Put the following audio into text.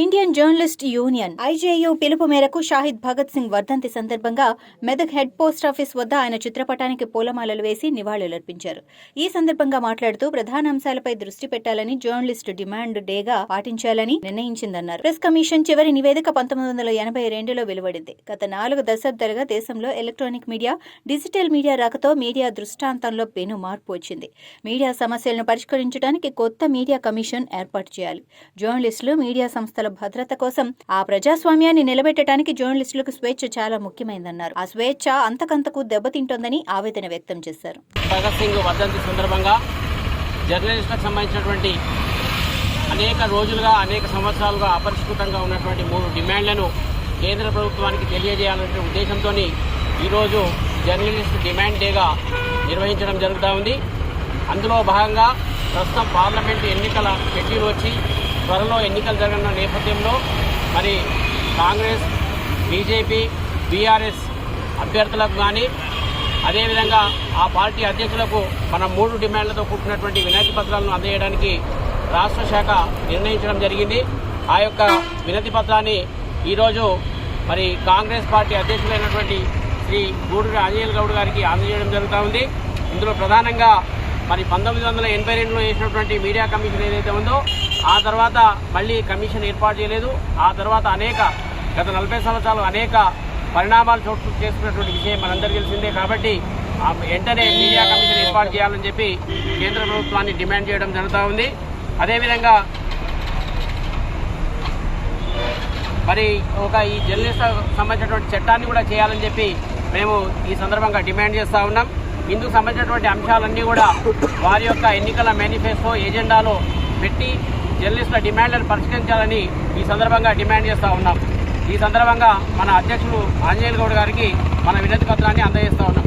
Indian journalist union IJU పిలుపు మేరకు షాహిద్ భగత్ సింగ్ వర్ధంతి సందర్భంగా మెదక్ హెడ్ పోస్ట్ ఆఫీస్ వద్ద ఆయన చిత్రపటానికి పూలమాలలు వేసి నివాళులర్పించారు. ఈ సందర్భంగా మాట్లాడుతూ ప్రధాన అంశాలపై దృష్టి పెట్టాలని జర్నలిస్ట్ డిమాండ్ డేగా పాటించాలని నిర్ణయించిందన్నారు. ప్రెస్ కమిషన్ చివరి నివేదిక పంతొమ్మిది వందల ఎనభై రెండులో వెలువడింది. గత నాలుగు దశాబ్దాలుగా దేశంలో ఎలక్ట్రానిక్ మీడియా డిజిటల్ మీడియా రాకతో మీడియా దృష్టాంతంలో పెను మార్పు వచ్చింది. మీడియా సమస్యలను పరిష్కరించడానికి కొత్త మీడియా కమిషన్ ఏర్పాటు చేయాలి. జర్నలిస్టులు మీడియా సంస్థల భద్రత కోసం ఆ ప్రజాస్వామ్యాన్ని నిలబెట్టడానికి జర్నలిస్టులకు స్వేచ్ఛ చాలా ముఖ్యమైందన్నారు. ఆ స్వేచ్ఛ అంతకంతకు దెబ్బతింటోందని ఆవేదన వ్యక్తం చేశారు. భగత్ సింగ్ వర్ధంతి సందర్భంగా జర్నలిస్టులకు సంబంధించినటువంటి అనేక రోజులుగా అనేక సంవత్సరాలుగా అపరిష్కృతంగా ఉన్నటువంటి మూడు డిమాండ్లను కేంద్ర ప్రభుత్వానికి తెలియజేయాలనే ఉద్దేశంతో ఈరోజు జర్నలిస్ట్ డిమాండ్ డేగా నిర్వహించడం జరుగుతూ ఉంది. అందులో భాగంగా ప్రస్తుతం పార్లమెంటు ఎన్నికల షెడ్యూల్ వచ్చి త్వరలో ఎన్నికలు జరగనున్న నేపథ్యంలో మరి కాంగ్రెస్ బీజేపీ బీఆర్ఎస్ అభ్యర్థులకు కానీ అదేవిధంగా ఆ పార్టీ అధ్యక్షులకు మన మూడు డిమాండ్లతో కూడినటువంటి వినతి పత్రాలను అందజేయడానికి రాష్ట్ర శాఖ నిర్ణయించడం జరిగింది. ఆ యొక్క వినతి పత్రాన్ని ఈరోజు మరి కాంగ్రెస్ పార్టీ అధ్యక్షులైనటువంటి శ్రీ గూడూరి ఆంజనేయులు గౌడ్ గారికి అందజేయడం జరుగుతూ ఉంది. ఇందులో ప్రధానంగా మరి పంతొమ్మిది వందల ఎనభై రెండులో వేసినటువంటి మీడియా కమిషన్ ఏదైతే ఉందో ఆ తర్వాత మళ్ళీ కమిషన్ ఏర్పాటు చేయలేదు. ఆ తర్వాత అనేక గత నలభై సంవత్సరాలు అనేక పరిణామాలు చోటు చేసుకున్నటువంటి విషయం మనందరికీ తెలిసిందే కాబట్టి ఆ వెంటనే మీడియా కమిషన్ ఏర్పాటు చేయాలని చెప్పి కేంద్ర ప్రభుత్వాన్ని డిమాండ్ చేయడం జరుగుతూ ఉంది. అదేవిధంగా మరి ఒక ఈ జర్నలిస్ట్ సంబంధించినటువంటి చట్టాన్ని కూడా చేయాలని చెప్పి మేము ఈ సందర్భంగా డిమాండ్ చేస్తూ ఉన్నాం. ఇందుకు సంబంధించినటువంటి అంశాలన్నీ కూడా వారి యొక్క ఎన్నికల మేనిఫెస్టో ఎజెండాలో పెట్టి జర్నలిస్టుల డిమాండ్లను పరిష్కరించాలని ఈ సందర్భంగా డిమాండ్ చేస్తూ ఉన్నాం. ఈ సందర్భంగా మన అధ్యక్షులు ఆంజనేయులు గౌడ్ గారికి మన వినతి పత్రాన్ని అందజేస్తూ ఉన్నాం.